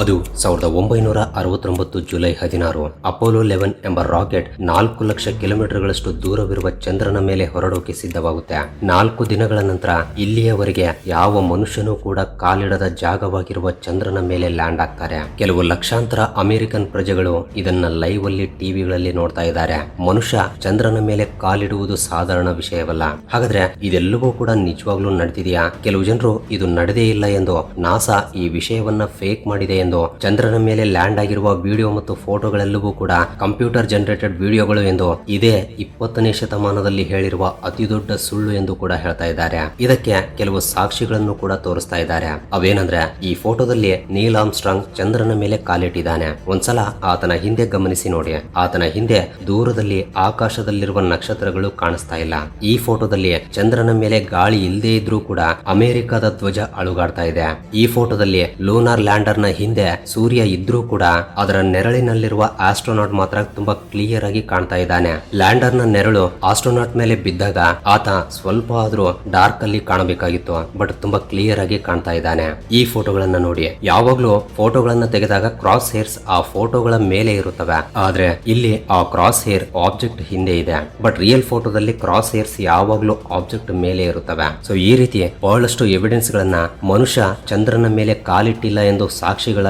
ಅದು ಸಾವಿರದ ಒಂಬೈನೂರ ಅರವತ್ತೊಂಬತ್ತು ಜುಲೈ ಹದಿನಾರು. ಅಪೋಲೋ ಲೆವೆನ್ ಎಂಬ ರಾಕೆಟ್ ನಾಲ್ಕು ಲಕ್ಷ ಕಿಲೋಮೀಟರ್ಗಳಷ್ಟು ದೂರವಿರುವ ಚಂದ್ರನ ಮೇಲೆ ಹೊರಡೋಕೆ ಸಿದ್ಧವಾಗುತ್ತೆ. ನಾಲ್ಕು ದಿನಗಳ ನಂತರ ಇಲ್ಲಿಯವರೆಗೆ ಯಾವ ಮನುಷ್ಯನೂ ಕೂಡ ಕಾಲಿಡದ ಜಾಗವಾಗಿರುವ ಚಂದ್ರನ ಮೇಲೆ ಲ್ಯಾಂಡ್ ಆಗ್ತಾರೆ. ಕೆಲವು ಲಕ್ಷಾಂತರ ಅಮೆರಿಕನ್ ಪ್ರಜೆಗಳು ಇದನ್ನ ಲೈವ್ ಅಲ್ಲಿ ಟಿವಿಗಳಲ್ಲಿ ನೋಡ್ತಾ ಇದ್ದಾರೆ. ಮನುಷ್ಯ ಚಂದ್ರನ ಮೇಲೆ ಕಾಲಿಡುವುದು ಸಾಧಾರಣ ವಿಷಯವಲ್ಲ. ಹಾಗಾದ್ರೆ ಇದೆಲ್ಲವೂ ಕೂಡ ನಿಜವಾಗ್ಲೂ ನಡೆದಿದೆಯಾ? ಕೆಲವು ಜನರು ಇದು ನಡೆದೇ ಇಲ್ಲ ಎಂದು ನಾಸಾ ಈ ವಿಷಯವನ್ನ ಫೇಕ್ ಮಾಡಿದೆ ಚಂದ್ರನ ಮೇಲೆ ಲ್ಯಾಂಡ್ ಆಗಿರುವ ವಿಡಿಯೋ ಮತ್ತು ಫೋಟೋಗಳೆಲ್ಲವೂ ಕೂಡ ಕಂಪ್ಯೂಟರ್ ಜನರೇಟೆಡ್ ವಿಡಿಯೋಗಳು ಎಂದು ಇದೇ ಇಪ್ಪತ್ತನೇ ಶತಮಾನದಲ್ಲಿ ಹೇಳಿರುವ ಅತಿ ದೊಡ್ಡ ಸುಳ್ಳು ಎಂದು ಕೂಡ ಹೇಳ್ತಾ ಇದ್ದಾರೆ. ಇದಕ್ಕೆ ಕೆಲವು ಸಾಕ್ಷಿಗಳನ್ನು ಕೂಡ ತೋರಿಸ್ತಾ ಇದ್ದಾರೆ. ಅವೇನಂದ್ರೆ, ಈ ಫೋಟೋದಲ್ಲಿ ನೀಲ್ ಆಮ್ಸ್ಟ್ರಾಂಗ್ ಚಂದ್ರನ ಮೇಲೆ ಕಾಲಿಟ್ಟಿದ್ದಾನೆ. ಒಂದ್ಸಲ ಆತನ ಹಿಂದೆ ಗಮನಿಸಿ ನೋಡಿ. ಆತನ ಹಿಂದೆ ದೂರದಲ್ಲಿ ಆಕಾಶದಲ್ಲಿರುವ ನಕ್ಷತ್ರಗಳು ಕಾಣಿಸ್ತಾ ಇಲ್ಲ. ಈ ಫೋಟೋದಲ್ಲಿ ಚಂದ್ರನ ಮೇಲೆ ಗಾಳಿ ಇಲ್ಲದೆ ಇದ್ರೂ ಕೂಡ ಅಮೆರಿಕದ ಧ್ವಜ ಅಳುಗಾಡ್ತಾ ಇದೆ. ಈ ಫೋಟೋದಲ್ಲಿ ಲೂನಾರ್ ಲ್ಯಾಂಡರ್ನ ಹಿಂದೆ ಸೂರ್ಯ ಇದ್ರೂ ಕೂಡ ಅದರ ನೆರಳಿನಲ್ಲಿರುವ ಆಸ್ಟ್ರೋನಾಟ್ ಮಾತ್ರ ತುಂಬಾ ಕ್ಲಿಯರ್ ಆಗಿ ಕಾಣ್ತಾ ಇದ್ದಾನೆ. ಲ್ಯಾಂಡರ್ನ ನೆರಳು ಆಸ್ಟ್ರೋನಾಟ್ ಮೇಲೆ ಬಿದ್ದಾಗ ಆತ ಸ್ವಲ್ಪ ಆದ್ರೂ ಡಾರ್ಕ್ ಅಲ್ಲಿ ಕಾಣಬೇಕಾಗಿತ್ತು ಬಟ್ ತುಂಬಾ ಕ್ಲಿಯರ್ ಆಗಿ ಕಾಣ್ತಾ ಇದ್ದಾನೆ. ಈ ಫೋಟೋಗಳನ್ನ ನೋಡಿ. ಯಾವಾಗ್ಲೂ ಫೋಟೋಗಳನ್ನ ತೆಗೆದಾಗ ಕ್ರಾಸ್ ಹೇರ್ಸ್ ಆ ಫೋಟೋಗಳ ಮೇಲೆ ಇರುತ್ತವೆ. ಆದ್ರೆ ಇಲ್ಲಿ ಆ ಕ್ರಾಸ್ ಹೇರ್ ಆಬ್ಜೆಕ್ಟ್ ಹಿಂದೆ ಇದೆ. ಬಟ್ ರಿಯಲ್ ಫೋಟೋದಲ್ಲಿ ಕ್ರಾಸ್ ಹೇರ್ಸ್ ಯಾವಾಗ್ಲೂ ಆಬ್ಜೆಕ್ಟ್ ಮೇಲೆ ಇರುತ್ತವೆ. ಸೊ ಈ ರೀತಿ ಬಹಳಷ್ಟು ಎವಿಡೆನ್ಸ್ ಗಳನ್ನ ಮನುಷ್ಯ ಚಂದ್ರನ ಮೇಲೆ ಕಾಲಿಟ್ಟಿಲ್ಲ ಎಂದು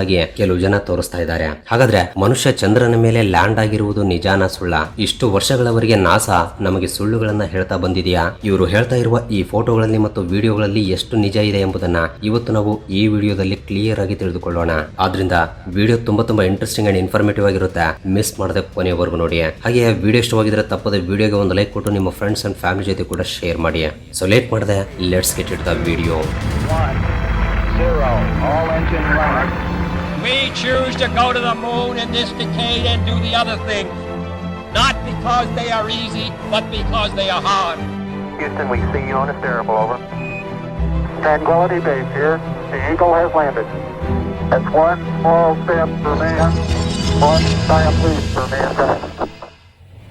ಸಾಕ್ಷಿಗಳಾಗಿ ಕೆಲವು ಜನ ತೋರಿಸ್ತಾ ಇದ್ದಾರೆ. ಹಾಗಾದ್ರೆ ಮನುಷ್ಯ ಚಂದ್ರನ ಮೇಲೆ ಲ್ಯಾಂಡ್ ಆಗಿರುವುದು ನಿಜಾನ ಸುಳ್ಳ? ಇಷ್ಟು ವರ್ಷಗಳವರೆಗೆ ನಾಸಾ ನಮಗೆ ಸುಳ್ಳುಗಳನ್ನ ಹೇಳ್ತಾ ಬಂದಿದೆಯಾ? ಇವರು ಹೇಳ್ತಾ ಇರುವ ಈ ಫೋಟೋಗಳಲ್ಲಿ ಮತ್ತು ವಿಡಿಯೋಗಳಲ್ಲಿ ಎಷ್ಟು ನಿಜ ಇದೆ ಎಂಬುದನ್ನ ಇವತ್ತು ನಾವು ಈ ವಿಡಿಯೋದಲ್ಲಿ ಕ್ಲಿಯರ್ ಆಗಿ ತಿಳಿದುಕೊಳ್ಳೋಣ. ಆದ್ರಿಂದ ವಿಡಿಯೋ ತುಂಬಾ ತುಂಬಾ ಇಂಟ್ರೆಸ್ಟಿಂಗ್ ಅಂಡ್ ಇನ್ಫಾರ್ಮೇಟಿವ್ ಆಗಿರುತ್ತೆ. ಮಿಸ್ ಮಾಡದೆ ಕೊನೆಯವರೆಗೂ ನೋಡಿ. ಹಾಗೆ ವಿಡಿಯೋ ಇಷ್ಟವಾಗಿದ್ರೆ ತಪ್ಪದೆ ವಿಡಿಯೋಗೆ ಒಂದು ಲೈಕ್ ಕೊಟ್ಟು ನಿಮ್ಮ ಫ್ರೆಂಡ್ಸ್ ಅಂಡ್ ಫ್ಯಾಮಿಲಿ ಜೊತೆ ಕೂಡ ಶೇರ್ ಮಾಡಿ. ಸೊ ಲೇಟ್ ಮಾಡದೆ let's get it the video We choose to go to the moon in this decade and do the other thing. Not because they are easy, but because they are hard. Houston, we see you on a steerable, over. Tranquility Base here. The Eagle has landed. That's one small step for man, one giant leap for mankind.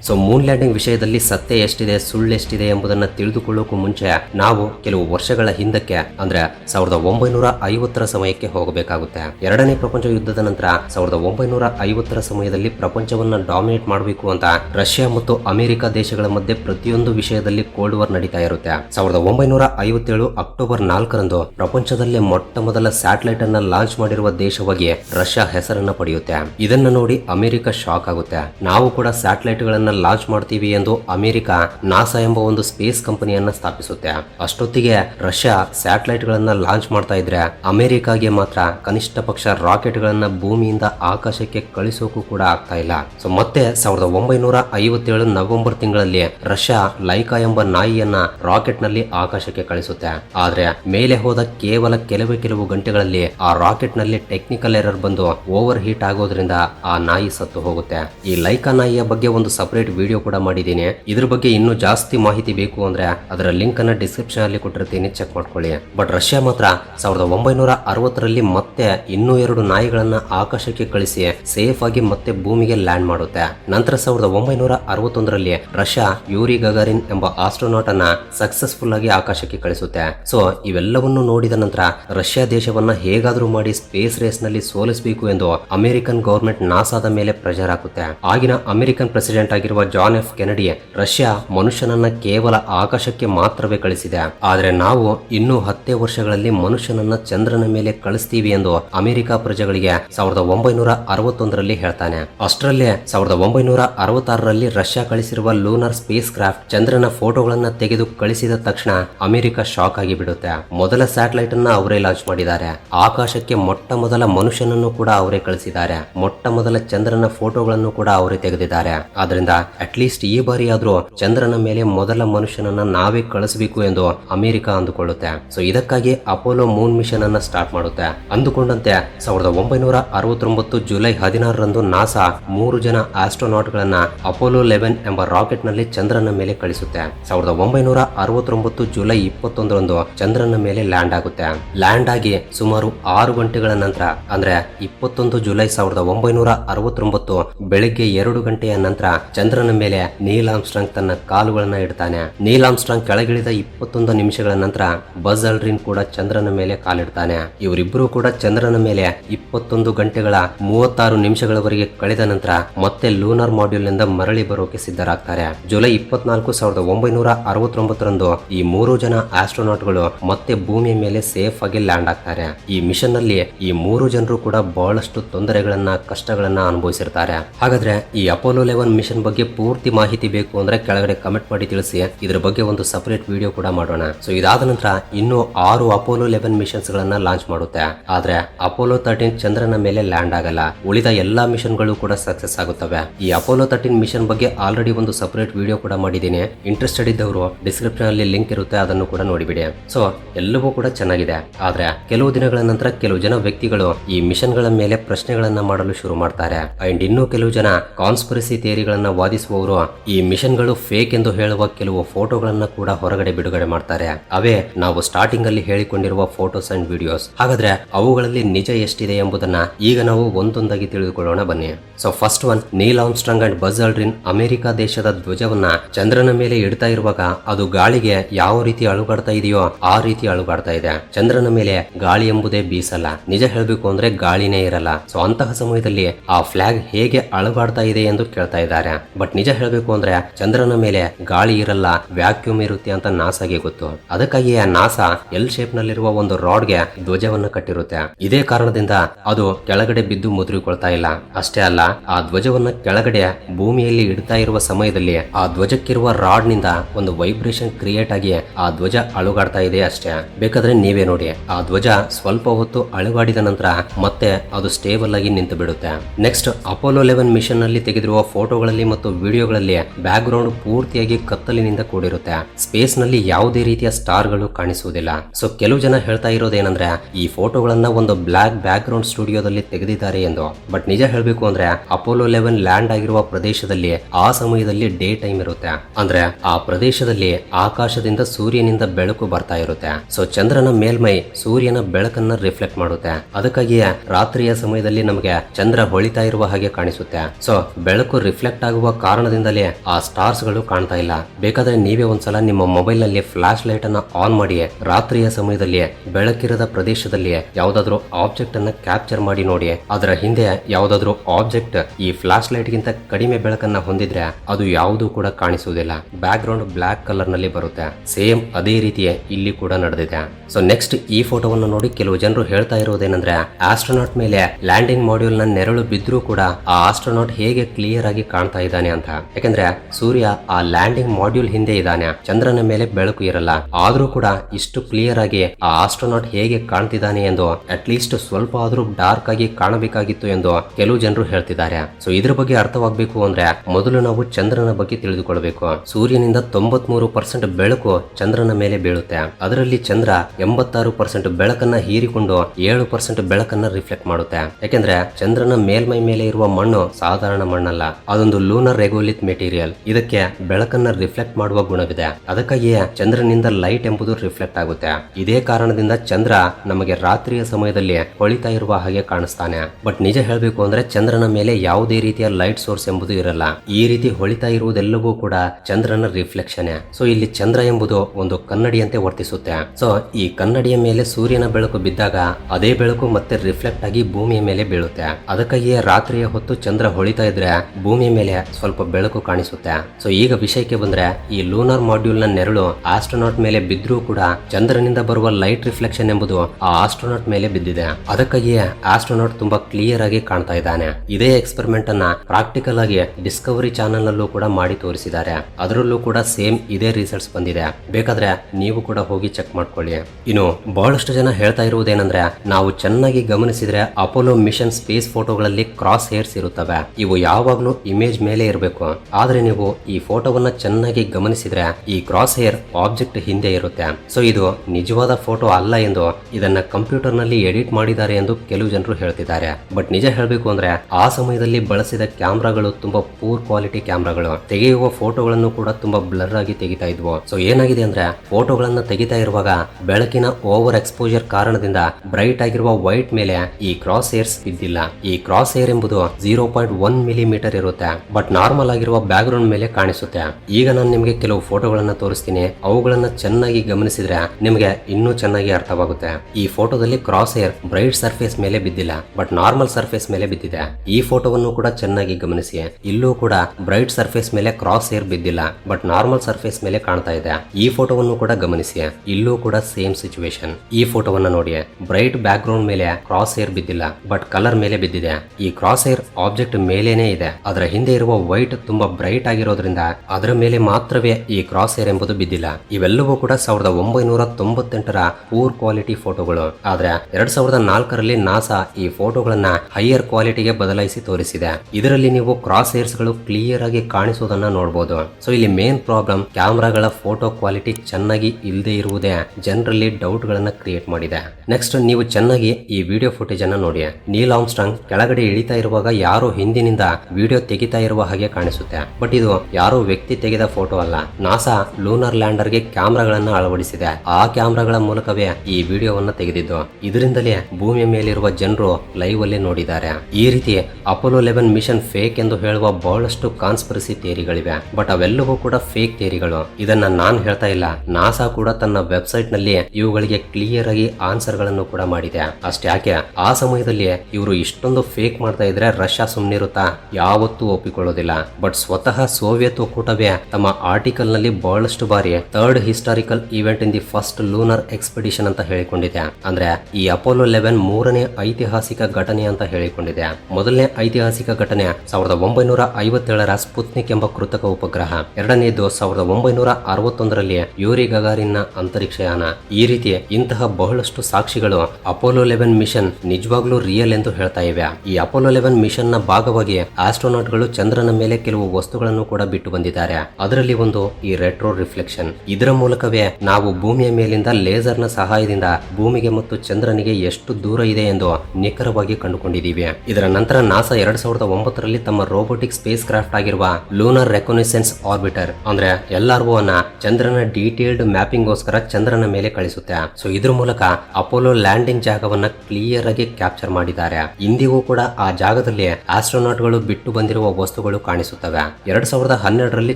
So moon landing ವಿಷಯದಲ್ಲಿ ಸತ್ಯ ಎಷ್ಟಿದೆ, ಸುಳ್ಳು ಎಷ್ಟಿದೆ ಎಂಬುದನ್ನು ತಿಳಿದುಕೊಳ್ಳೋಕು ಮುಂಚೆ ನಾವು ಕೆಲವು ವರ್ಷಗಳ ಹಿಂದಕ್ಕೆ ಅಂದ್ರೆ ಸಾವಿರದ ಒಂಬೈನೂರ ಐವತ್ತರ ಸಮಯಕ್ಕೆ ಹೋಗಬೇಕಾಗುತ್ತೆ. ಎರಡನೇ ಪ್ರಪಂಚ ಯುದ್ಧದ ನಂತರ ಸಾವಿರದ ಒಂಬೈನೂರ ಐವತ್ತರ ಸಮಯದಲ್ಲಿ ಪ್ರಪಂಚವನ್ನ ಡಾಮಿನೇಟ್ ಮಾಡಬೇಕು ಅಂತ ರಷ್ಯಾ ಮತ್ತು ಅಮೆರಿಕ ದೇಶಗಳ ಮಧ್ಯೆ ಪ್ರತಿಯೊಂದು ವಿಷಯದಲ್ಲಿ ಕೋಲ್ಡ್ ವಾರ್ ನಡೀತಾ ಇರುತ್ತೆ. ಸಾವಿರದ ಒಂಬೈನೂರ ಐವತ್ತೇಳು ಅಕ್ಟೋಬರ್ ನಾಲ್ಕರಂದು ಪ್ರಪಂಚದಲ್ಲೇ ಮೊಟ್ಟ ಮೊದಲ ಸ್ಯಾಟಲೈಟ್ ಅನ್ನ ಲಾಂಚ್ ಮಾಡಿರುವ ದೇಶವಾಗಿ ರಷ್ಯಾ ಹೆಸರನ್ನ ಪಡೆಯುತ್ತೆ. ಇದನ್ನ ನೋಡಿ ಅಮೆರಿಕ ಶಾಕ್ ಆಗುತ್ತೆ. ನಾವು ಕೂಡ ಸ್ಯಾಟಲೈಟ್ ಗಳನ್ನ ಲಾಂಚ್ ಮಾಡ್ತೀವಿ ಎಂದು ಅಮೆರಿಕ ನಾಸಾ ಎಂಬ ಒಂದು ಸ್ಪೇಸ್ ಕಂಪನಿಯನ್ನ ಸ್ಥಾಪಿಸುತ್ತೆ. ಅಷ್ಟೊತ್ತಿಗೆ ರಷ್ಯಾ ಸ್ಯಾಟಲೈಟ್ ಗಳನ್ನ ಲಾಂಚ್ ಮಾಡ್ತಾ ಇದ್ರೆ ಅಮೆರಿಕಾಗೆ ಮಾತ್ರ ಕನಿಷ್ಠ ಪಕ್ಷ ರಾಕೆಟ್ ಗಳನ್ನ ಭೂಮಿಯಿಂದ ಆಕಾಶಕ್ಕೆ ಕಳಿಸೋಕು ಕೂಡ ಆಗ್ತಾ ಇಲ್ಲ. ಸೊ ಮತ್ತೆ ಸಾವಿರದ ಒಂಬೈನೂರ ಐವತ್ತೇಳು ನವೆಂಬರ್ ತಿಂಗಳಲ್ಲಿ ರಷ್ಯಾ ಲೈಕಾ ಎಂಬ ನಾಯಿಯನ್ನ ರಾಕೆಟ್ನಲ್ಲಿ ಆಕಾಶಕ್ಕೆ ಕಳಿಸುತ್ತೆ. ಆದ್ರೆ ಮೇಲೆ ಹೋದ ಕೇವಲ ಕೆಲವೇ ಕೆಲವು ಗಂಟೆಗಳಲ್ಲಿ ಆ ರಾಕೆಟ್ನಲ್ಲಿ ಟೆಕ್ನಿಕಲ್ ಎರರ್ ಬಂದು ಓವರ್ ಹೀಟ್ ಆಗೋದ್ರಿಂದ ಆ ನಾಯಿ ಸತ್ತು ಹೋಗುತ್ತೆ. ಈ ಲೈಕಾ ನಾಯಿಯ ಬಗ್ಗೆ ಒಂದು ಸಪರೇಟ್ ವಿಡಿಯೋ ಕೂಡ ಮಾಡಿದ್ದೀನಿ. ಇದ್ರ ಬಗ್ಗೆ ಇನ್ನೂ ಜಾಸ್ತಿ ಮಾಹಿತಿ ಬೇಕು ಅಂದ್ರೆ ಅದರ ಲಿಂಕ್ ಅನ್ನ ಡಿಸ್ಕ್ರಿಪ್ಷನ್ ಅಲ್ಲಿ ಕೊಟ್ಟಿರ್ತೀನಿ. ಚೆಕ್ ಮಾಡ್ಕೊಳ್ಳಿ. ಬಟ್ ರಷ್ಯಾ ಮಾತ್ರ ಸಾವಿರದ ಒಂಬೈನೂರ ಅರವತ್ತರಲ್ಲಿ ಮತ್ತೆ ಇನ್ನೂ ಎರಡು ನಾಯಿಗಳನ್ನ ಆಕಾಶಕ್ಕೆ ಕಳಿಸಿ ಸೇಫ್ ಆಗಿ ಮತ್ತೆ ಭೂಮಿಗೆ ಲ್ಯಾಂಡ್ ಮಾಡುತ್ತೆ. ನಂತರ ಸಾವಿರದ ಒಂಬೈನೂರ ಅರವತ್ತೊಂದರಲ್ಲಿ ರಷ್ಯಾ ಯೂರಿ ಗಗಾರಿನ್ ಎಂಬ ಆಸ್ಟ್ರೋನಾಟ್ ಅನ್ನ ಸಕ್ಸಸ್ಫುಲ್ ಆಗಿ ಆಕಾಶಕ್ಕೆ ಕಳಿಸುತ್ತೆ. ಸೊ ಇವೆಲ್ಲವನ್ನು ನೋಡಿದ ನಂತರ ರಷ್ಯಾ ದೇಶವನ್ನ ಹೇಗಾದ್ರೂ ಮಾಡಿ ಸ್ಪೇಸ್ ರೇಸ್ನಲ್ಲಿ ಸೋಲಿಸಬೇಕು ಎಂದು ಅಮೆರಿಕನ್ ಗವರ್ಮೆಂಟ್ ನಾಸಾದ ಮೇಲೆ ಪ್ರೆಷರ್ ಹಾಕುತ್ತೆ. ಆಗಿನ ಅಮೆರಿಕನ್ ಪ್ರೆಸಿಡೆಂಟ್ ಆಗಿರುವ ಜಾನ್ ಎಫ್ ಕೆನಡಿ ರಷ್ಯಾ ಮನುಷ್ಯನನ್ನ ಕೇವಲ ಆಕಾಶಕ್ಕೆ ಮಾತ್ರವೇ ಕಳಿಸಿದೆ. ಆದರೆ ನಾವು ಇನ್ನೂ ಹತ್ತೇ ವರ್ಷಗಳಲ್ಲಿ ಮನುಷ್ಯನನ್ನ ಚಂದ್ರನ ಮೇಲೆ ಕಳಿಸ್ತೀವಿ ಎಂದು ಅಮೆರಿಕ ಪ್ರಜೆಗಳಿಗೆ ಸಾವಿರದ ಒಂಬೈನೂರ ಅರವತ್ತೊಂದರಲ್ಲಿ ಹೇಳ್ತಾನೆ. ಅಷ್ಟರಲ್ಲೇ ಸಾವಿರದ ಒಂಬೈನೂರ ಅರವತ್ತಾರರಲ್ಲಿ ರಷ್ಯಾ ಕಳಿಸಿರುವ ಲೂನರ್ ಸ್ಪೇಸ್ ಕ್ರಾಫ್ಟ್ ಚಂದ್ರನ ಫೋಟೋಗಳನ್ನ ತೆಗೆದು ಕಳಿಸಿದ ತಕ್ಷಣ ಅಮೆರಿಕ ಶಾಕ್ ಆಗಿ ಬಿಡುತ್ತೆ ಮೊದಲ ಸ್ಯಾಟಲೈಟ್ ಅನ್ನ ಅವರೇ ಲಾಂಚ್ ಮಾಡಿದ್ದಾರೆ. ಆಕಾಶಕ್ಕೆ ಮೊಟ್ಟ ಮೊದಲ ಮನುಷ್ಯನನ್ನು ಕೂಡ ಅವರೇ ಕಳಿಸಿದ್ದಾರೆ. ಮೊಟ್ಟ ಮೊದಲ ಚಂದ್ರನ ಫೋಟೋಗಳನ್ನು ಕೂಡ ಅವರೇ ತೆಗೆದಿದ್ದಾರೆ. ಆದ್ರಿಂದ ಅಟ್ಲೀಸ್ಟ್ ಈ ಬಾರಿ ಆದ್ರೂ ಚಂದ್ರನ ಮೇಲೆ ಮೊದಲ ಮನುಷ್ಯನನ್ನ ನಾವೇ ಕಳಿಸಬೇಕು ಎಂದು ಅಮೆರಿಕ ಅಂದುಕೊಳ್ಳುತ್ತೆ. ಸೊ ಇದಕ್ಕಾಗಿ ಅಪೋಲೋ ಮೂನ್ ಮಿಷನ್ ಅನ್ನ ಸ್ಟಾರ್ಟ್ ಮಾಡುತ್ತೆ. ಅಂದುಕೊಂಡಂತೆ, ಸಾವಿರದ ಒಂಬೈನೂರ ಅರವತ್ತೊಂಬತ್ತು ಜುಲೈ ಹದಿನಾರರಂದು ನಾಸಾ ಮೂರು ಜನ ಆಸ್ಟ್ರೋನಾಟ್ ಗಳನ್ನ ಅಪೋಲೋ ಲೆವೆನ್ ಎಂಬ ರಾಕೆಟ್ನಲ್ಲಿ ಚಂದ್ರನ ಮೇಲೆ ಕಳಿಸುತ್ತೆ. ಸಾವಿರದ ಒಂಬೈನೂರ ಅರವತ್ತೊಂಬತ್ತು ಜುಲೈ ಇಪ್ಪತ್ತೊಂದರಂದು ಚಂದ್ರನ ಮೇಲೆ ಲ್ಯಾಂಡ್ ಆಗುತ್ತೆ. ಲ್ಯಾಂಡ್ ಆಗಿ ಸುಮಾರು ಆರು ಗಂಟೆಗಳ ನಂತರ, ಅಂದ್ರೆ ಇಪ್ಪತ್ತೊಂದು ಜುಲೈ ಸಾವಿರದ ಒಂಬೈನೂರ ಅರವತ್ತೊಂಬತ್ತು ಬೆಳಿಗ್ಗೆ ಎರಡು ಗಂಟೆಯ ನಂತರ ಚಂದ್ರನ ಮೇಲೆ ನೀಲ್ ಆಮ್ಸ್ಟ್ರಾಂಗ್ ತನ್ನ ಕಾಲುಗಳನ್ನ ಇಡ್ತಾನೆ. ನೀಲ್ ಆಮ್ಸ್ಟ್ರಾಂಗ್ ಕೆಳಗಿಳಿದ ಇಪ್ಪತ್ತೊಂದು ನಿಮಿಷಗಳ ನಂತರ ಬಜ್ ಅಲ್ಡ್ರಿನ್ ಕೂಡ ಚಂದ್ರನ ಮೇಲೆ ಕಾಲಿಡ್ತಾನೆ. ಇವರಿಬ್ಬರು ಕೂಡ ಚಂದ್ರನ ಮೇಲೆ ಇಪ್ಪತ್ತೊಂದು ಗಂಟೆಗಳ ಮೂವತ್ತಾರು ನಿಮಿಷಗಳವರೆಗೆ ಕಳೆದ ನಂತರ ಮತ್ತೆ ಲೂನರ್ ಮಾಡ್ಯೂಲ್ನಿಂದ ಮರಳಿ ಬರೋಕೆ ಸಿದ್ಧರಾಗ್ತಾರೆ. ಜುಲೈ ಇಪ್ಪತ್ನಾಲ್ಕು ಸಾವಿರದ ಒಂಬೈನೂರ ಅರವತ್ತೊಂಬತ್ತರಂದು ಈ ಮೂರು ಜನ ಆಸ್ಟ್ರೋನಾಟ್ಗಳು ಮತ್ತೆ ಭೂಮಿಯ ಮೇಲೆ ಸೇಫ್ ಆಗಿ ಲ್ಯಾಂಡ್ ಆಗ್ತಾರೆ. ಈ ಮಿಷನ್ನಲ್ಲಿ ಈ ಮೂರು ಜನರು ಕೂಡ ಬಹಳಷ್ಟು ತೊಂದರೆಗಳನ್ನ, ಕಷ್ಟಗಳನ್ನ ಅನುಭವಿಸಿರ್ತಾರೆ. ಹಾಗಾದ್ರೆ ಈ ಅಪೋಲೋ ಲೆವೆನ್ ಮಿಷನ್ ಬಗ್ಗೆ ಪೂರ್ತಿ ಮಾಹಿತಿ ಬೇಕು ಅಂದ್ರೆ ಕೆಳಗಡೆ ಕಮೆಂಟ್ ಮಾಡಿ ತಿಳಿಸಿ. ಇದ್ರ ಬಗ್ಗೆ ಒಂದು ಸಪರೇಟ್ ವಿಡಿಯೋ ಕೂಡ ಮಾಡೋಣ. ಸೊ ಇದಾದ ನಂತರ ಇನ್ನು ಆರು ಅಪೋಲೋ ಲೆವೆನ್ ಮಿಷನ್ಸ್ ಗಳನ್ನ ಲಾಂಚ್ ಮಾಡುತ್ತೆ. ಆದ್ರೆ ಅಪೋಲೋ ತರ್ಟೀನ್ ಚಂದ್ರನ ಮೇಲೆ ಲ್ಯಾಂಡ್ ಆಗಲ್ಲ. ಉಳಿದ ಎಲ್ಲಾ ಮಿಷನ್ಗಳು ಕೂಡ ಸಕ್ಸಸ್ ಆಗುತ್ತವೆ. ಈ ಅಪೋಲೋ ತರ್ಟೀನ್ ಮಿಷನ್ ಬಗ್ಗೆ ಆಲ್ರೆಡಿ ಒಂದು ಸಪರೇಟ್ ವಿಡಿಯೋ ಕೂಡ ಮಾಡಿದ್ದೀನಿ. ಇಂಟ್ರೆಸ್ಟೆಡ್ ಇದ್ದವರು ಡಿಸ್ಕ್ರಿಪ್ಷನ್ ಅಲ್ಲಿ ಲಿಂಕ್ ಇರುತ್ತೆ, ಅದನ್ನು ಕೂಡ ನೋಡಿಬಿಡಿ. ಸೊ ಎಲ್ಲವೂ ಕೂಡ ಚೆನ್ನಾಗಿದೆ. ಆದ್ರೆ ಕೆಲವು ದಿನಗಳ ನಂತರ ಕೆಲವು ಜನ ವ್ಯಕ್ತಿಗಳು ಈ ಮಿಷನ್ಗಳ ಮೇಲೆ ಪ್ರಶ್ನೆಗಳನ್ನ ಮಾಡಲು ಶುರು ಮಾಡ್ತಾರೆ. ಅಂಡ್ ಇನ್ನು ಕೆಲವು ಜನ ಕಾನ್ಸ್ಪರಸಿ ಥಿಯರಿಗಳನ್ನ ವಾದಿಸುವವರು ಈ ಮಿಷನ್ಗಳು ಫೇಕ್ ಎಂದು ಹೇಳುವ ಕೆಲವು ಫೋಟೋಗಳನ್ನ ಕೂಡ ಹೊರಗಡೆ ಬಿಡುಗಡೆ ಮಾಡ್ತಾರೆ. ಅವೇ ನಾವು ಸ್ಟಾರ್ಟಿಂಗ್ ಅಲ್ಲಿ ಹೇಳಿಕೊಂಡಿರುವ ಫೋಟೋಸ್ ಅಂಡ್ ವಿಡಿಯೋಸ್ ಹಾಗಾದ್ರೆ ಅವುಗಳಲ್ಲಿ ನಿಜ ಎಷ್ಟಿದೆ ಎಂಬುದನ್ನ ಈಗ ನಾವು ಒಂದೊಂದಾಗಿ ತಿಳಿದುಕೊಳ್ಳೋಣ ಬನ್ನಿ. So first one Neil Armstrong and Buzz Aldrin America ದೇಶದ ಧ್ವಜವನ್ನ ಚಂದ್ರನ ಮೇಲೆ ಇಡ್ತಾ ಇರುವಾಗ ಅದು ಗಾಳಿಗೆ ಯಾವ ರೀತಿ ಅಳುಗಾಡ್ತಾ ಇದೆಯೋ ಆ ರೀತಿ ಅಳುಗಾಡ್ತಾ ಇದೆ. ಚಂದ್ರನ ಮೇಲೆ ಗಾಳಿ ಎಂಬುದೇ ಬೀಸಲ್ಲ. ನಿಜ ಹೇಳಬೇಕು ಅಂದ್ರೆ ಗಾಳಿನೇ ಇರಲ್ಲ. ಸೊ ಅಂತಹ ಸಮಯದಲ್ಲಿ ಆ ಫ್ಲಾಗ್ ಹೇಗೆ ಅಳುಗಾಡ್ತಾ ಇದೆ ಎಂದು ಕೇಳ್ತಾ ಇದ್ದಾರೆ. ಬಟ್ ನಿಜ ಹೇಳಬೇಕು ಅಂದ್ರೆ ಚಂದ್ರನ ಮೇಲೆ ಗಾಳಿ ಇರಲ್ಲ ವ್ಯಾಕ್ಯೂಮ್ ಇರುತ್ತೆ ಅಂತ ನಾಸಾಗೆ ಗೊತ್ತು. ಅದಕ್ಕಾಗಿ ಆ ನಾಸಾ ಎಲ್ ಶೇಪ್ ನಲ್ಲಿರುವ ಒಂದು ರಾಡ್ಗೆ ಧ್ವಜವನ್ನು ಕಟ್ಟಿರುತ್ತೆ. ಇದೇ ಕಾರಣದಿಂದ ಅದು ಕೆಳಗಡೆ ಬಿದ್ದು ಮುದುರಿಕೊಳ್ತಾ ಇಲ್ಲ. ಅಷ್ಟೇ ಅಲ್ಲ, ಆ ಧ್ವಜವನ್ನ ಕೆಳಗಡೆ ಭೂಮಿಯಲ್ಲಿ ಇಡ್ತಾ ಇರುವ ಸಮಯದಲ್ಲಿ ಆ ಧ್ವಜಕ್ಕಿರುವ ರಾಡ್ನಿಂದ ಒಂದು ವೈಬ್ರೇಷನ್ ಕ್ರಿಯೇಟ್ ಆಗಿ ಆ ಧ್ವಜ ಅಳುಗಾಡ್ತಾ ಇದೆ ಅಷ್ಟೇ. ಬೇಕಾದ್ರೆ ನೀವೇ ನೋಡಿ. ಆ ಧ್ವಜ ಸ್ವಲ್ಪ ಹೊತ್ತು ಅಳುಗಾಡಿದ ನಂತರ ಮತ್ತೆ ಅದು ಸ್ಟೇಬಲ್ ಆಗಿ ನಿಂತು ಬಿಡುತ್ತೆ ನೆಕ್ಸ್ಟ್ ಅಪೋಲೋ ಲೆವೆನ್ ಮಿಷನ್ನಲ್ಲಿ ತೆಗೆದಿರುವ ಫೋಟೋಗಳಲ್ಲಿ ಮತ್ತು ವಿಡಿಯೋಗಳಲ್ಲಿ ಬ್ಯಾಕ್ ಗ್ರೌಂಡ್ ಪೂರ್ತಿಯಾಗಿ ಕತ್ತಲಿನಿಂದ ಕೂಡಿರುತ್ತೆ. ಸ್ಪೇಸ್ನಲ್ಲಿ ಯಾವುದೇ ರೀತಿಯ ಸ್ಟಾರ್ಗಳು ಕಾಣಿಸುವುದಿಲ್ಲ. ಸೊ, ಕೆಲವು ಜನ ಹೇಳ್ತಾ ಇರೋದೇನಂದ್ರೆ, ಈ ಫೋಟೋಗಳನ್ನ ಒಂದು ಬ್ಲಾಕ್ ಬ್ಯಾಕ್ ಗ್ರೌಂಡ್ ಸ್ಟುಡಿಯೋದಲ್ಲಿ ತೆಗೆದಿದ್ದಾರೆ ಎಂದು. ಬಟ್ ನಿಜ ಹೇಳಬೇಕು ಅಂದ್ರೆ, ಅಪೋಲೋ ಲೆವೆನ್ ಲ್ಯಾಂಡ್ ಆಗಿರುವ ಪ್ರದೇಶದಲ್ಲಿ ಆ ಸಮಯದಲ್ಲಿ ಡೇ ಟೈಮ್ ಇರುತ್ತೆ. ಅಂದ್ರೆ, ಆ ಪ್ರದೇಶದಲ್ಲಿ ಆಕಾಶದಿಂದ ಸೂರ್ಯನಿಂದ ಬೆಳಕು ಬರ್ತಾ ಇರುತ್ತೆ. ಸೊ, ಚಂದ್ರನ ಮೇಲ್ಮೈ ಸೂರ್ಯನ ಬೆಳಕನ್ನ ರಿಫ್ಲೆಕ್ಟ್ ಮಾಡುತ್ತೆ. ಅದಕ್ಕಾಗಿಯೇ ರಾತ್ರಿಯ ಸಮಯದಲ್ಲಿ ನಮಗೆ ಚಂದ್ರ ಹೊಳಿತಾ ಇರುವ ಹಾಗೆ ಕಾಣಿಸುತ್ತೆ. ಸೊ, ಬೆಳಕು ರಿಫ್ಲೆಕ್ಟ್ ಆಗುವ ಕಾರಣದಿಂದಲೇ ಆ ಸ್ಟಾರ್ಸ್ಗಳು ಕಾಣ್ತಾ ಇಲ್ಲ. ಬೇಕಾದ್ರೆ ನೀವೇ ಒಂದ್ಸಲ ನಿಮ್ಮ ಮೊಬೈಲ್ನಲ್ಲಿ ಫ್ಲಾಶ್ ಲೈಟ್ ಅನ್ನ ಆನ್ ಮಾಡಿ ರಾತ್ರಿಯ ಸಮಯದಲ್ಲಿ ಬೆಳಕಿರದ ಪ್ರದೇಶದಲ್ಲಿ ಯಾವ್ದಾದ್ರು ಆಬ್ಜೆಕ್ಟ್ ಅನ್ನ ಕ್ಯಾಪ್ಚರ್ ಮಾಡಿ ನೋಡಿ ಅದರ ಹಿಂದೆ ಯಾವ್ದಾದ್ರು ಆಬ್ಜೆಕ್ಟ್ ಈ ಫ್ಲಾಶ್ ಲೈಟ್ ಗಿಂತ ಕಡಿಮೆ ಬೆಳಕನ್ನ ಹೊಂದಿದ್ರೆ ಅದು ಯಾವುದು ಕೂಡ ಕಾಣಿಸುವುದಿಲ್ಲ. ಬ್ಯಾಕ್ ಗ್ರೌಂಡ್ ಬ್ಲಾಕ್ ಕಲರ್ನಲ್ಲಿ ಬರುತ್ತೆ. ಸೇಮ್ ಅದೇ ರೀತಿಯೇ ಇಲ್ಲಿ ಕೂಡ ನಡೆದಿದೆ. ಸೊ ನೆಕ್ಸ್ಟ್ ಈ ಫೋಟೋವನ್ನು ನೋಡಿ ಕೆಲವು ಜನರು ಹೇಳ್ತಾ ಇರೋದೇನಂದ್ರೆ ಆಸ್ಟ್ರೋನಾಟ್ ಮೇಲೆ ಲ್ಯಾಂಡಿಂಗ್ ಮಾಡ್ಯೂಲ್ನ ನೆರಳು ಬಿದ್ರೂ ಕೂಡ ಆ ಆಸ್ಟ್ರೋನಾಟ್ ಹೇಗೆ ಕ್ಲಿಯರ್ ಆಗಿ ಕಾಣ್ತಾ ಇದ್ದಾನೆ ಅಂತ. ಯಾಕಂದ್ರೆ ಸೂರ್ಯ ಆ ಲ್ಯಾಂಡಿಂಗ್ ಮಾಡ್ಯೂಲ್ ಹಿಂದೆ ಇದ್ದಾನೆ. ಚಂದ್ರನ ಮೇಲೆ ಬೆಳಕು ಇರಲ್ಲ. ಆದ್ರೂ ಕೂಡ ಇಷ್ಟು ಕ್ಲಿಯರ್ ಆಗಿ ಆ ಆಸ್ಟ್ರೋನಾಟ್ ಹೇಗೆ ಕಾಣ್ತಿದ್ದಾನೆ ಎಂದು ಅಟ್ ಲೀಸ್ಟ್ ಸ್ವಲ್ಪ ಆದ್ರೂ ಡಾರ್ಕ್ ಆಗಿ ಕಾಣಬೇಕಾಗಿತ್ತು ಎಂದು ಕೆಲವು ಜನರು ಹೇಳ್ತಿದ್ದಾರೆ. ಸೊ ಇದ್ರ ಬಗ್ಗೆ ಅರ್ಥವಾಗಬೇಕು ಅಂದ್ರೆ ಮೊದಲು ನಾವು ಚಂದ್ರನ ಬಗ್ಗೆ ತಿಳಿದುಕೊಳ್ಬೇಕು. ಸೂರ್ಯನಿಂದ ತೊಂಬತ್ಮೂರು ಪರ್ಸೆಂಟ್ ಬೆಳಕು ಚಂದ್ರನ ಮೇಲೆ ಬೀಳುತ್ತೆ. ಅದರಲ್ಲಿ ಚಂದ್ರ ಎಂಬತ್ತಾರು ಪರ್ಸೆಂಟ್ ಬೆಳಕನ್ನ ಹೀರಿಕೊಂಡು ಏಳು ಪರ್ಸೆಂಟ್ ಬೆಳಕನ್ನ ರಿಫ್ಲೆಕ್ಟ್ ಮಾಡುತ್ತೆ. ಯಾಕೆಂದ್ರೆ ಚಂದ್ರನ ಮೇಲ್ಮೈ ಮೇಲೆ ಇರುವ ಮಣ್ಣು ಸಾಧಾರಣ ಮಣ್ಣಲ್ಲ. ಅದೊಂದು ಲೂನರ್ ರೆಗೋಲಿತ್ ಮೆಟೀರಿಯಲ್. ಇದಕ್ಕೆ ಬೆಳಕನ್ನ ರಿಫ್ಲೆಕ್ಟ್ ಮಾಡುವ ಗುಣವಿದೆ. ಅದಕ್ಕಾಗಿಯೇ ಚಂದ್ರನಿಂದ ಲೈಟ್ ಎಂಬುದು ರಿಫ್ಲೆಕ್ಟ್ ಆಗುತ್ತೆ. ಇದೇ ಕಾರಣದಿಂದ ಚಂದ್ರ ನಮಗೆ ರಾತ್ರಿಯ ಸಮಯದಲ್ಲಿ ಹೊಳಿತಾ ಇರುವ ಹಾಗೆ ಕಾಣಿಸ್ತಾನೆ. ಬಟ್ ನಿಜ ಹೇಳಬೇಕು ಅಂದ್ರೆ ಚಂದ್ರನ ಮೇಲೆ ಯಾವುದೇ ರೀತಿಯ ಲೈಟ್ ಸೋರ್ಸ್ ಎಂಬುದು ಇರಲ್ಲ. ಈ ರೀತಿ ಹೊಳಿತಾ ಇರುವುದೆಲ್ಲವೂ ಕೂಡ ಚಂದ್ರನ ರಿಫ್ಲೆಕ್ಷನ್. ಸೊ, ಇಲ್ಲಿ ಚಂದ್ರ ಎಂಬುದು ಒಂದು ಕನ್ನಡಿಯಂತೆ ವರ್ತಿಸುತ್ತೆ. ಸೊ, ಈ ಕನ್ನಡಿಯ ಮೇಲೆ ಸೂರ್ಯನ ಬೆಳಕು ಬಿದ್ದಾಗ ಅದೇ ಬೆಳಕು ಮತ್ತೆ ರಿಫ್ಲೆಕ್ಟ್ ಆಗಿ ಭೂಮಿಯ ಮೇಲೆ ಬೀಳುತ್ತೆ. ಅದಕ್ಕಾಗಿಯೇ ರಾತ್ರಿಯ ಹೊತ್ತು ಚಂದ್ರ ಹೊಳಿತಾ ಇದ್ರೆ ಭೂಮಿಯ ಮೇಲೆ ಸ್ವಲ್ಪ ಬೆಳಕು ಕಾಣಿಸುತ್ತೆ. ಸೊ ಈಗ ವಿಷಯಕ್ಕೆ ಬಂದ್ರೆ, ಈ ಲೂನರ್ ಮಾಡ್ಯೂಲ್ನ ನೆರಳು ಆಸ್ಟ್ರೋನಾಟ್ ಮೇಲೆ ಬಿದ್ದರೂ ಕೂಡ ಚಂದ್ರನಿಂದ ಬರುವ ಲೈಟ್ ರಿಫ್ಲೆಕ್ಷನ್ ಎಂಬುದು ಆ ಆಸ್ಟ್ರೋನಾಟ್ ಮೇಲೆ ಬಿದ್ದಿದೆ. ಅದಕ್ಕಾಗಿಯೇ ಆಸ್ಟ್ರೋನಾಟ್ ತುಂಬಾ ಕ್ಲಿಯರ್ ಆಗಿ ಕಾಣ್ತಾ ಇದ್ದಾನೆ. ಇದೇ ಎಕ್ಸ್ಪೆರಿಮೆಂಟ್ ಅನ್ನ ಪ್ರಾಕ್ಟಿಕಲ್ ಆಗಿ ಡಿಸ್ಕವರಿ ಚಾನಲ್ ಅಲ್ಲೂ ಕೂಡ ಮಾಡಿ ತೋರಿಸಿದ್ದಾರೆ. ಅದರಲ್ಲೂ ಕೂಡ ಸೇಮ್ ಇದೇ ರಿಸಲ್ಟ್ಸ್ ಬಂದಿದೆ. ಬೇಕಾದ್ರೆ ನೀವು ಕೂಡ ಹೋಗಿ ಚೆಕ್ ಮಾಡ್ಕೊಳ್ಳಿ. ಇನ್ನು ಬಹಳಷ್ಟು ಜನ ಹೇಳ್ತಾ ಇರುವುದೇನಂದ್ರೆ, ನಾವು ಚೆನ್ನಾಗಿ ಗಮನಿಸಿದ್ರೆ ಅಪೋಲೋ ಮಿಷನ್ ಸ್ಪೇಸ್ ಫೋಟೋಗಳಲ್ಲಿ ಕ್ರಾಸ್ ಹೇರ್ಸ್ ಇರುತ್ತವೆ. ಇವು ಯಾವಾಗಲೂ ಇಮೇಜ್ ಮೇಲೆ ಇರಬೇಕು. ಆದ್ರೆ ನೀವು ಈ ಫೋಟೋವನ್ನ ಚೆನ್ನಾಗಿ ಗಮನಿಸಿದ್ರೆ ಈ ಕ್ರಾಸ್ ಹೇರ್ ಆಬ್ಜೆಕ್ಟ್ ಹಿಂದೆ ಇರುತ್ತೆ. ಸೊ ಇದು ನಿಜವಾದ ಫೋಟೋ ಅಲ್ಲ ಎಂದು ಇದನ್ನ ಕಂಪ್ಯೂಟರ್ನಲ್ಲಿ ಎಡಿಟ್ ಮಾಡಿದ್ದಾರೆ ಎಂದು ಕೆಲವು ಜನರು ಹೇಳ್ತಿದ್ದಾರೆ. ಬಟ್ ನಿಜ ಹೇಳಬೇಕು ಅಂದ್ರೆ ಆ ಸಮಯದಲ್ಲಿ ಬಳಸಿದ ಕ್ಯಾಮ್ರಾಗಳು ತುಂಬಾ ಪೂರ್ ಕ್ವಾಲಿಟಿ ಕ್ಯಾಮ್ರಾಗಳು. ತೆಗೆಯುವ ಫೋಟೋಗಳನ್ನು ಕೂಡ ತುಂಬಾ ಬ್ಲರ್ ಆಗಿ ತೆಗಿತಾ ಇದ್ವು. ಸೊ ಏನಾಗಿದೆ ಅಂದ್ರೆ ಫೋಟೋಗಳನ್ನ ತೆಗಿತಾ ಇರುವಾಗ ಬೆಳಕಿನ ಓವರ್ ಎಕ್ಸ್ಪೋಜರ್ ಕಾರಣದಿಂದ ಬ್ರೈಟ್ ಆಗಿರುವ ವೈಟ್ ಮೇಲೆ ಈ ಕ್ರಾಸ್ ಏರ್ಸ್ ಇದ್ದಿಲ್ಲ. ಈ ಕ್ರಾಸ್ ಏರ್ ಎಂಬುದು ಜೀರೋ ಪಾಯಿಂಟ್ ಒನ್ ಮಿಲಿಮೀಟರ್ ಇರುತ್ತೆ. ಬಟ್ ನಾರ್ಮಲ್ ಆಗಿರುವ ಬ್ಯಾಕ್ ಮೇಲೆ ಕಾಣಿಸುತ್ತೆ. ಈಗ ನಾನು ನಿಮಗೆ ಕೆಲವು ಫೋಟೋಗಳನ್ನ ತೋರಿಸ್ತೀನಿ. ಅವುಗಳನ್ನ ಚೆನ್ನಾಗಿ ಗಮನಿಸಿದ್ರೆ ನಿಮಗೆ ಇನ್ನೂ ಚೆನ್ನಾಗಿ ಅರ್ಥವಾಗುತ್ತೆ. ಈ ಫೋಟೋದಲ್ಲಿ ಕ್ರಾಸ್ ಏರ್ ಬ್ರೈಟ್ ಸರ್ಫೇಸ್ ಮೇಲೆ ಬಿದ್ದಿಲ್ಲ, ಬಟ್ ನಾರ್ಮಲ್ ಸರ್ಫೇಸ್ ಮೇಲೆ ಬಿದ್ದಿದೆ. ಈ ಫೋಟೋವನ್ನು ಕೂಡ ಚೆನ್ನಾಗಿ ಗಮನಿಸಿ. ಇಲ್ಲೂ ಕೂಡ ಬ್ರೈಟ್ ಸರ್ಫೇಸ್ ಮೇಲೆ ಕ್ರಾಸ್ ಏರ್ ಬಿದ್ದಿಲ್ಲ, ಬಟ್ ನಾರ್ಮಲ್ ಸರ್ಫೇಸ್ ಮೇಲೆ ಕಾಣ್ತಾ ಇದೆ. ಈ ಫೋಟೋವನ್ನು ಕೂಡ ಗಮನಿಸಿ. ಇಲ್ಲೂ ಕೂಡ ಸೇಮ್ ಸಿಚುವೇಶನ್. ಈ ಫೋಟೋವನ್ನ ನೋಡಿ. ಬ್ರೈಟ್ ಬ್ಯಾಕ್ ಗ್ರೌಂಡ್ ಮೇಲೆ ಕ್ರಾಸ್ ಏರ್ ಬಿದ್ದಿಲ್ಲ, ಬಟ್ ಕಲರ್ ಮೇಲೆ ಬಿದ್ದಿದೆ. ಈ ಕ್ರಾಸ್ ಏರ್ ಆಬ್ಜೆಕ್ಟ್ ಮೇಲೇನೆ ಇದೆ. ಅದರ ಹಿಂದೆ ಇರುವ ವೈಟ್ ತುಂಬಾ ಬ್ರೈಟ್ ಆಗಿರೋದ್ರಿಂದ ಅದರ ಮೇಲೆ ಮಾತ್ರವೇ ಈ ಕ್ರಾಸ್ ಏರ್ ಎಂಬುದು ಬಿದ್ದಿಲ್ಲ. ಇವೆಲ್ಲವೂ ಕೂಡ ಸಾವಿರದ ಒಂಬೈನೂರ ತೊಂಬತ್ತೆಂಟರ ಪೂರ್ ಕ್ವಾಲಿಟಿ ಫೋಟೋಗಳು. ಆದ್ರೆ ಎರಡ್ ಸಾವಿರದ ನಾಲ್ಕರಲ್ಲಿ ನಾಸಾ ಈ ಫೋಟೋಗಳನ್ನ ಹೈಯರ್ ಕ್ವಾಲಿಟಿಗೆ ಬದಲಾಯಿಸಿ ತೋರಿಸಿದೆ. ಇದರಲ್ಲಿ ನೀವು ಕ್ರಾಸ್ ಏರ್ಸ್ಗಳು ಕ್ಲಿಯರ್ ಆಗಿ ಕಾಣಿಸುವುದನ್ನ ನೋಡಬಹುದು ಸೊ ಇಲ್ಲಿ ಮೇನ್ ಪ್ರಾಬ್ಲಮ್ ಕ್ಯಾಮ್ರಾಗಳ ಫೋಟೋ ಕ್ವಾಲಿಟಿ ಚೆನ್ನಾಗಿ ಇಲ್ಲದೆ ಇರುವುದೇ ಜನರಲ್ಲಿ ಡೌಟ್ ಗಳನ್ನ ಕ್ರಿಯೇಟ್ ಮಾಡಿದೆ. ನೆಕ್ಸ್ಟ್ ನೀವು ಚೆನ್ನಾಗಿ ಈ ವಿಡಿಯೋ ಫುಟೇಜ್ ಅನ್ನ ನೋಡಿ. ನೀಲ್ ಆಮ್ಸ್ಟ್ರಾಂಗ್ ಕೆಳಗಡೆ ಇಳಿತಾ ಇರುವಾಗ ಯಾರೋ ಹಿಂದಿನಿಂದ ವಿಡಿಯೋ ತೆಗಿತಾ ಇರುವ ಕಾಣಿಸುತ್ತೆ. ಬಟ್ ಇದು ಯಾರೋ ವ್ಯಕ್ತಿ ತೆಗೆದ ಫೋಟೋ ಅಲ್ಲ. ನಾಸಾ ಲೂನರ್ ಲ್ಯಾಂಡರ್ಗೆ ಕ್ಯಾಮ್ರಾಗಳನ್ನ ಅಳವಡಿಸಿದೆ. ಆ ಕ್ಯಾಮ್ರಾಗಳ ಮೂಲಕವೇ ಈ ವಿಡಿಯೋವನ್ನ ತೆಗೆದಿದ್ದು. ಇದರಿಂದಲೇ ಭೂಮಿಯ ಮೇಲಿರುವ ಜನರು ಲೈವ್ ಅಲ್ಲಿ ನೋಡಿದ್ದಾರೆ. ಈ ರೀತಿ ಅಪೋಲೋ ಲೆವೆನ್ ಮಿಷನ್ ಫೇಕ್ ಎಂದು ಹೇಳುವ ಬಹಳಷ್ಟು ಕಾನ್ಸ್ಪರಸಿ ಥಿಯರಿಗಳಿವೆ. ಬಟ್ ಅವೆಲ್ಲವೂ ಕೂಡ ಫೇಕ್ ಥಿಯರಿಗಳು. ಇದನ್ನ ನಾನ್ ಹೇಳ್ತಾ ಇಲ್ಲ. ನಾಸಾ ಕೂಡ ತನ್ನ ವೆಬ್ಸೈಟ್ನಲ್ಲಿ ಇವುಗಳಿಗೆ ಕ್ಲಿಯರ್ ಆಗಿ ಆನ್ಸರ್ಗಳನ್ನು ಕೂಡ ಮಾಡಿದೆ. ಅಷ್ಟ್ಯಾಕೆ ಆ ಸಮಯದಲ್ಲಿ ಇವರು ಇಷ್ಟೊಂದು ಫೇಕ್ ಮಾಡ್ತಾ ಇದ್ರೆ ರಷ್ಯಾ ಸುಮ್ನಿರುತ್ತಾ? ಯಾವತ್ತೂ ಒಪ್ಪಿಕೊಳ್ಳೋದಿಲ್ಲ. ಬಟ್ ಸ್ವತಃ ಸೋವಿಯತ್ ಒಕ್ಕೂಟವೇ ತಮ್ಮ ಆರ್ಟಿಕಲ್ನಲ್ಲಿ ಬಹಳಷ್ಟು ಬಾರಿ third historical event in the first lunar expedition ಅಂತ ಹೇಳಿಕೊಂಡಿದೆ. ಅಂದ್ರೆ ಈ ಅಪೋಲೋ ಲೆವೆನ್ ಮೂರನೇ ಐತಿಹಾಸಿಕ ಘಟನೆ ಅಂತ ಹೇಳಿಕೊಂಡಿದೆ. ಮೊದಲನೇ ಐತಿಹಾಸಿಕ ಘಟನೆ ಸಾವಿರದ ಒಂಬೈನೂರ ಐವತ್ತೇಳರ ಸ್ಪುತ್ನಿಕ್ ಎಂಬ ಕೃತಕ ಉಪಗ್ರಹ. ಎರಡನೇದು ಸಾವಿರದ ಒಂಬೈನೂರ ಅರವತ್ತೊಂದರಲ್ಲಿ ಯೂರಿ ಗಗಾರಿನ್ನ ಅಂತರಿಕ್ಷಯಾನ. ಈ ರೀತಿ ಇಂತಹ ಬಹಳಷ್ಟು ಸಾಕ್ಷಿಗಳು ಅಪೋಲೋ ಲೆವೆನ್ ಮಿಷನ್ ನಿಜವಾಗ್ಲೂ ರಿಯಲ್ ಎಂದು ಹೇಳ್ತಾ ಇವೆ. ಈ ಅಪೋಲೋ ಲೆವೆನ್ ಮಿಷನ್ನ ಭಾಗವಾಗಿ ಆಸ್ಟ್ರೋನಾಟ್ಗಳು ಚಂದ್ರನ ಮೇಲೆ ಕೆಲವು ವಸ್ತುಗಳನ್ನು ಕೂಡ ಬಿಟ್ಟು ಬಂದಿದ್ದಾರೆ. ಅದರಲ್ಲಿ ಒಂದು ಈ ರೆಟ್ರೋ ರಿಫ್ಲೆಕ್ಷನ್ ಇದರ ಮೂಲಕವೇ ನಾವು ಭೂಮಿಯ ಮೇಲಿಂದ ಲೇಸರ್ನ ಸಹಾಯದಿಂದ ಭೂಮಿಗೆ ಮತ್ತು ಚಂದ್ರನಿಗೆ ಎಷ್ಟು ದೂರ ಇದೆ ಎಂದು ನಿಖರವಾಗಿ ಕಂಡುಕೊಂಡಿದ್ದೀವಿ. ಇದರ ನಂತರ ನಾಸಾ ಎರಡ್ ಸಾವಿರದ ಒಂಬತ್ತರಲ್ಲಿ ತಮ್ಮ ರೋಬೋಟಿಕ್ ಸ್ಪೇಸ್ ಕ್ರಾಫ್ಟ್ ಆಗಿರುವ ಲೂನರ್ ರೆಕೊನಿಸೆನ್ಸ್ ಆರ್ಬಿಟರ್ ಅಂದ್ರೆ ಎಲ್ ಆರ್ ಅನ್ನ ಚಂದ್ರನ ಡೀಟೇಲ್ಡ್ ಮ್ಯಾಪಿಂಗ್ ಗೋಸ್ಕರ ಚಂದ್ರನ ಮೇಲೆ ಕಳಿಸುತ್ತೆ. ಸೊ ಇದ್ರ ಮೂಲಕ ಅಪೋಲೋ ಲ್ಯಾಂಡಿಂಗ್ ಜಾಗವನ್ನ ಕ್ಲಿಯರ್ ಆಗಿ ಕ್ಯಾಪ್ಚರ್ ಮಾಡಿದ್ದಾರೆ. ಇಂದಿಗೂ ಕೂಡ ಆ ಜಾಗದಲ್ಲಿ ಆಸ್ಟ್ರೋನಾಟ್ಗಳು ಬಿಟ್ಟು ಬಂದಿರುವ ವಸ್ತುಗಳು ಕಾಣಿಸುತ್ತವೆ. ಎರಡ್ ಸಾವಿರದ ಹನ್ನೆರಡರಲ್ಲಿ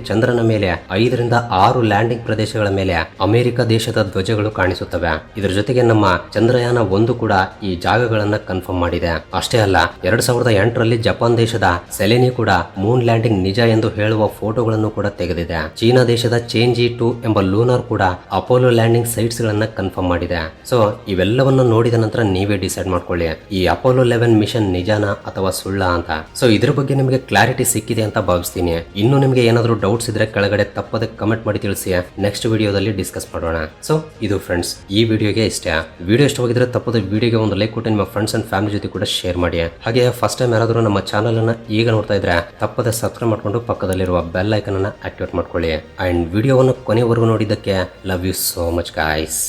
ಚಂದ್ರನ ಮೇಲೆ, ಐದರಿಂದ ಆರು ಲ್ಯಾಂಡಿಂಗ್ ಪ್ರದೇಶಗಳ ಮೇಲೆ ಅಮೆರಿಕ ದೇಶದ ಧ್ವಜಗಳು ಕಾಣಿಸುತ್ತವೆ. ಇದರ ಜೊತೆಗೆ ನಮ್ಮ ಚಂದ್ರಯಾನ ಒಂದು ಕೂಡ ಈ ಜಾಗಗಳನ್ನ ಕನ್ಫರ್ಮ್ ಮಾಡಿದೆ. ಅಷ್ಟೇ ಅಲ್ಲ, ಎರಡ್ ಸಾವಿರದ ಎಂಟರಲ್ಲಿ ಜಪಾನ್ ದೇಶದ ಸೆಲೆನಿ ಕೂಡ ಮೂನ್ ಲ್ಯಾಂಡಿಂಗ್ ನಿಜ ಎಂದು ಹೇಳುವ ಫೋಟೋಗಳನ್ನು ಕೂಡ ತೆಗೆದಿದೆ. ಚೀನಾ ದೇಶದ ಚೇಂಜಿ ಟು ಎಂಬ ಲೂನರ್ ಕೂಡ ಅಪೋಲೋ ಲ್ಯಾಂಡಿಂಗ್ ಸೈಟ್ಸ್ ಗಳನ್ನ ಕನ್ಫರ್ಮ್ ಮಾಡಿದೆ. ಸೊ ಇವೆಲ್ಲವನ್ನು ನೋಡಿದ ನಂತರ ನೀವೇ ಡಿಸೈಡ್ ಮಾಡ್ಕೊಳ್ಳಿ, ಈ ಅಪೋಲೋ ಲೆವೆನ್ ಮಿಷನ್ ನಿಜಾನ ಅಥವಾ ಸುಳ್ಳ ಅಂತ. ಸೊ ಇದ್ರ ಬಗ್ಗೆ ನಿಮಗೆ ಕ್ಲಾರಿಟಿ ಸಿಕ್ಕಿದೆ ಅಂತ ಭಾವಿಸ್ತೀನಿ. ಇನ್ನು ನಿಮಗೆ ಏನಾದರೂ ಡೌಟ್ಸ್ ಇದ್ರೆ ಕೆಳಗಡೆ ತಪ್ಪದೆ ಕಮೆಂಟ್ ಮಾಡಿ ತಿಳಿಸಿ. ನೆಕ್ಸ್ಟ್ ವಿಡಿಯೋದಲ್ಲಿ ಡಿಸ್ಕಸ್ ಮಾಡೋಣ. ಸೊ ಇದು ಫ್ರೆಂಡ್ಸ್ ಈ ವಿಡಿಯೋಗೆ ಇಷ್ಟ. ವಿಡಿಯೋ ಇಷ್ಟವಾಗಿದ್ರೆ ತಪ್ಪದೆ ವಿಡಿಯೋಗೆ ಒಂದು ಲೈಕ್ ಕೊಟ್ಟು ನಿಮ್ಮ ಫ್ರೆಂಡ್ಸ್ ಅಂಡ್ ಫ್ಯಾಮಿಲಿ ಜೊತೆ ಕೂಡ ಶೇರ್ ಮಾಡಿ. ಹಾಗೆ ಫಸ್ಟ್ ಟೈಮ್ ಯಾರಾದರೂ ನಮ್ಮ ಚಾನಲ್ ಅನ್ನ ಈಗ ನೋಡ್ತಾ ಇದ್ರೆ, ತಪ್ಪದೆ ಸಬ್ಸ್ಕ್ರೈಬ್ ಮಾಡ್ಕೊಂಡು ಪಕ್ಕದಲ್ಲಿರುವ ಬೆಲ್ ಐಕನ್ ಅನ್ನ ಆಕ್ಟಿವೇಟ್ ಮಾಡ್ಕೊಳ್ಳಿ. ಅಂಡ್ ವಿಡಿಯೋವನ್ನು ಕೊನೆವರೆಗೂ ನೋಡಿದ್ದಕ್ಕೆ love you so much guys